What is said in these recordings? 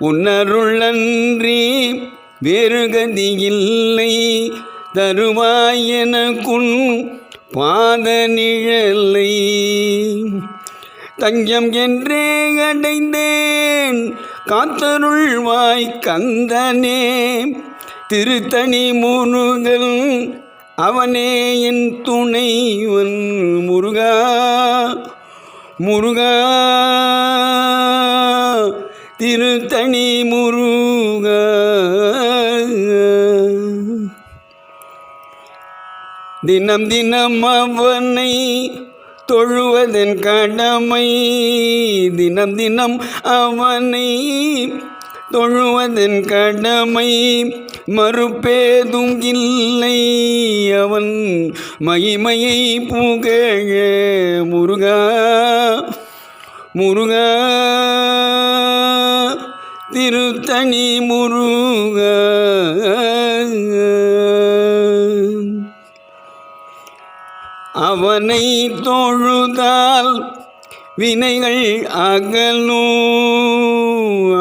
உன்னருளன்றி வேறு கதியில்லை தருவாய் பாத நிழலை தஞ்சம் என்றே அடைந்தேன் காத்தருள்வாய் கந்தனே. திருத்தணி முருகன் அவனே என் துணைவன் முருகா முருகா. திருத்தணி முருக. தினம் தினம் அவனை தொழுவதன் கடமை. தினம் தினம் அவனை தொழுவதன் கடமை. மறுப்பேதும் இல்லை அவன் மகிமையை புகழ முருகா. முருகா. திருத்தணி முருக. அவனை தொழுதால் வினைகள் அகலும்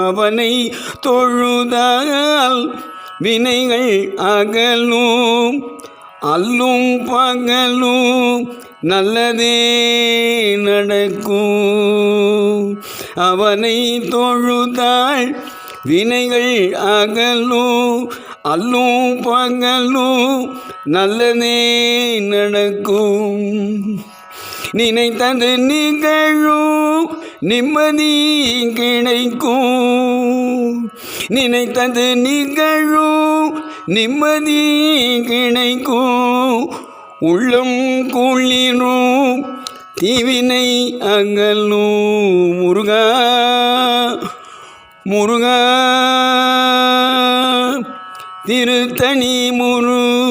அவனை தொழுதால் வினைகள் அகலும் அல்லும் பகலும் நல்லதே நடக்கும். அவனை தொழுதாள். வினைகள் அகலும் அல்லும் பகலும் நல்லதே நடக்கும். நினைத்தது நிகழும் நிம்மதி கிடைக்கும். நினைத்தது நிகழும் நிம்மதி கிடைக்கும். உள்ளம் குளிரும் தீவினை அகலும் முருகா முருகா. திருத்தணி முருகா